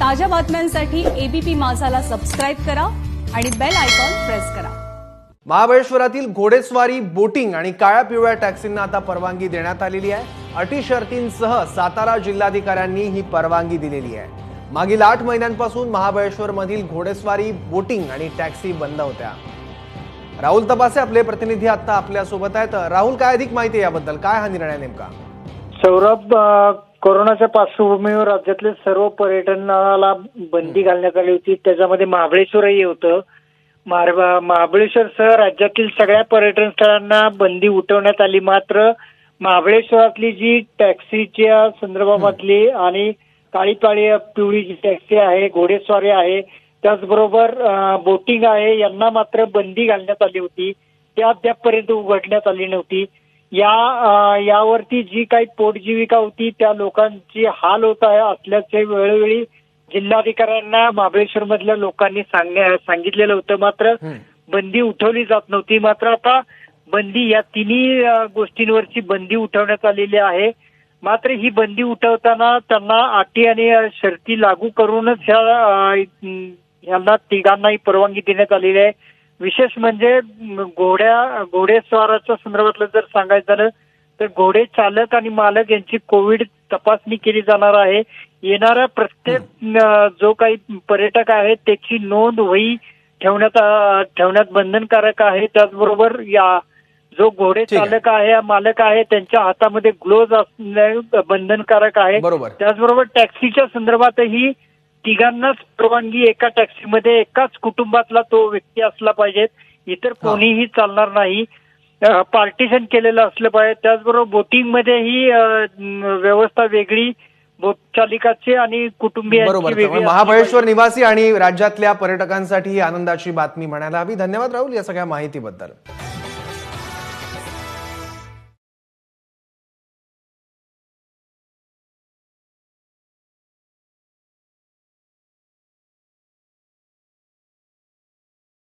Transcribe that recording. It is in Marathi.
ताज्या बातम्यांसाठी एबीपी माझाला सबस्क्राईब करा आणि बेल आयकॉन प्रेस करा. महाबळेश्वरातील घोडेस्वारी बोटिंग आणि काळ्या पिवळ्या टॅक्सींना आता परवानगी देण्यात आलेली आहे. अटी शर्तींसह सातारा जिल्हाधिकाऱ्यांनी ही परवानगी दिलेली आहे. मागील आठ महिन्यांपासून महाबळेश्वर मधील घोडेस्वारी बोटिंग आणि टॅक्सी बंद होत्या. राहुल तपासे आपले प्रतिनिधी आता आपल्यासोबत आहेत. राहुल काय अधिक माहिती याबद्दल? काय हा निर्णय नेमका? सौरभ कोरोनाच्या पार्श्वभूमीवर राज्यातले सर्व पर्यटनाला बंदी घालण्यात आली होती. त्याच्यामध्ये महाबळेश्वरही होतं. मार- महाबळेश्वरसह राज्यातील सगळ्या पर्यटन स्थळांना बंदी उठवण्यात आली. मात्र महाबळेश्वरातली जी टॅक्सीच्या संदर्भामधली आणि काळी काळी पिवळी जी टॅक्सी आहे घोडेस्वारी आहे त्याचबरोबर बोटिंग आहे यांना मात्र बंदी घालण्यात आली होती. ती अद्यापपर्यंत उघडण्यात आली नव्हती. या यावरती जी काही पोटजीविका होती त्या लोकांची हाल होत आहे असल्याचे वेळोवेळी जिल्हाधिकाऱ्यांना महाबळेश्वर मधल्या लोकांनी सांगण्या सांगितलेलं होतं. मात्र बंदी उठवली जात नव्हती. मात्र आता बंदी या तिन्ही गोष्टींवरची बंदी उठवण्यात आलेली आहे. मात्र ही बंदी उठवताना त्यांना अटी आणि शर्ती लागू करूनच ह्या यांना तिघांनाही परवानगी देण्यात आलेली आहे. विशेष म्हणजे घोड्या घोडेस्वाराच्या संदर्भातलं जर सांगायचं झालं तर घोडे चालक आणि मालक यांची कोविड तपासणी केली जाणार आहे. येणाऱ्या प्रत्येक जो काही पर्यटक आहे त्याची नोंद वही ठेवण्यात ठेवण्यात बंधनकारक आहे. त्याचबरोबर या जो घोडे. चालक आहे मालक आहे त्यांच्या हातामध्ये ग्लोव्ह असणे बंधनकारक आहे. बरोबर. त्याचबरोबर टॅक्सीच्या संदर्भातही तिघांनाच परवानगी एका टॅक्सीमध्ये एकाच कुटुंबातला तो व्यक्ती असला पाहिजे. इतर कोणीही चालणार नाही. पार्टिशन केलेलं असलं पाहिजे. त्याचबरोबर बोटिंग मध्येही अ, म, व्यवस्था वेगळी. बोट चालिकाची आणि कुटुंबियांची महाबळेश्वर निवासी आणि राज्यातल्या पर्यटकांसाठी ही आनंदाची बातमी म्हणायला हवी. धन्यवाद राहुल या सगळ्या माहितीबद्दल.